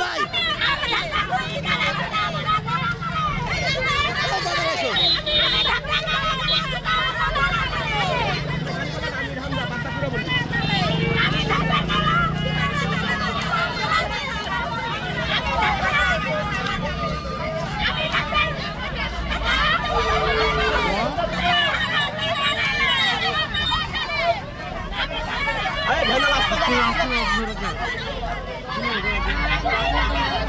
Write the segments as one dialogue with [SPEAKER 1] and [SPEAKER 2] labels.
[SPEAKER 1] ভাই।
[SPEAKER 2] Thank you.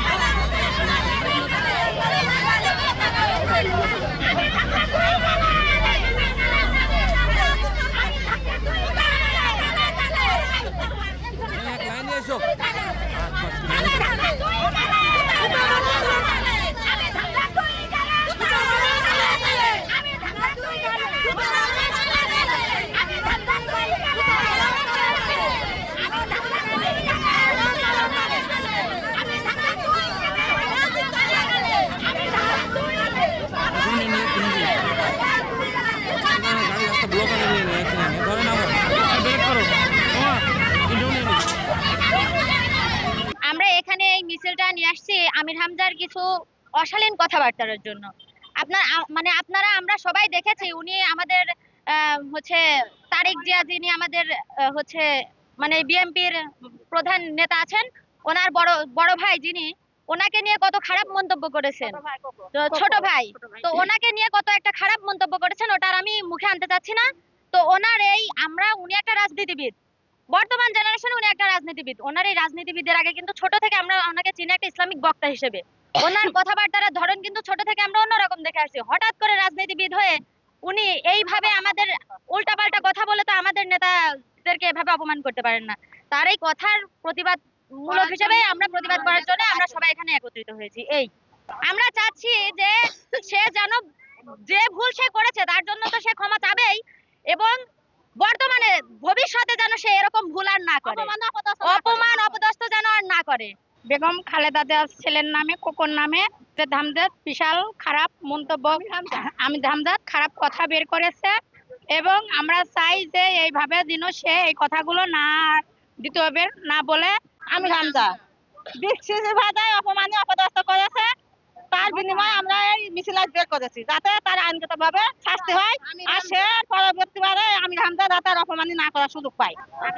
[SPEAKER 2] মিছিলটা নিয়ে আসছি আমির হামজার কিছু অশালীন কথাবার্তার জন্য। আপনার মানে আপনারা আমরা সবাই দেখেছি উনি আমাদের হচ্ছে তারেক জিয়া যিনি আমাদের হচ্ছে মানে বিএনপির প্রধান নেতা আছেন ওনার বড় বড় ভাই যিনি ওনাকে নিয়ে কত খারাপ মন্তব্য করেছেন। ছোট ভাই তো ওনাকে নিয়ে কত একটা খারাপ মন্তব্য করেছেন ওটা আর আমি মুখে আনতে চাচ্ছি না। তো ওনার এই আমরা উনি একটা রাজনীতিবিদ বর্তমান জেনারেশনে উনি একটা রাজনীতিবিদ। ওনার এই রাজনীতিবিদের আগে কিন্তু ছোট থেকে আমরা ওনাকে চিনি একটা ইসলামিক বক্তা হিসেবে। ওনার কথাবার্তার ধরন কিন্তু ছোট থেকে আমরা অন্যরকম দেখে আসছি। হঠাৎ করে রাজনীতিবিদ হয়ে উনি এইভাবে আমাদের উল্টাপাল্টা কথা বলে তো আমাদের নেতাদেরকে এভাবে অপমান করতে পারেন না। তার এই কথার প্রতিবাদ মূলক হিসেবে আমরা প্রতিবাদ করার জন্য আমরা সবাই এখানে একত্রিত হয়েছি। এই আমরা চাচ্ছি যে সে যেন যে ভুল সে করেছে তার জন্য তো সে ক্ষমা চাবেই এবং বর্তমানে ভবিষ্যতে যেন সে এরকম ভুল আর না করে। অপমান অপদস্থ যেন আর না করে।
[SPEAKER 3] বেগম খালেদা জিয়ার ছেলের নামে কোকর নামে যে ধামজাদ বিশাল খারাপ মন্তব্য আমি ধামজাদ খারাপ কথা বের করেছে এবং আমরা চাই যে এইভাবে যেন সে এই কথাগুলো না দ্বিতীয়বার না বলে
[SPEAKER 4] আমি বিক্ষিত ভাষায় অপমানে অপদস্থ করেছে। তার বিনিময়ে আমরা এই মিছিল বের করেছি যাতে তার আইনগত ভাবে শাস্তি হয়। আর সে পরবর্তীবারে আমি হামজা যাতে অপমানি না করার সুযোগ পায়।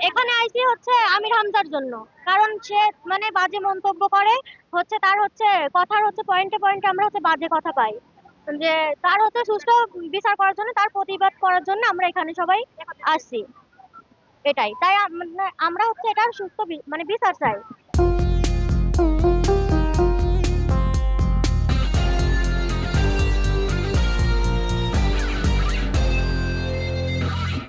[SPEAKER 2] এখানে আইসি হচ্ছে আমির হামজার জন্য। কারণ সে মানে বাজে মন্তব্য করে, হচ্ছে তার হচ্ছে কথার হচ্ছে পয়েন্টে পয়েন্টে আমরা হচ্ছে বাজে কথা পাই। যে তার হচ্ছে সুষ্ঠু বিচার করার জন্য, তার প্রতিবাদ করার জন্য আমরা এখানে সবাই আসছি। এটাই। তাই মানে আমরা হচ্ছে এটার সুস্থ মানে বিচার চাই।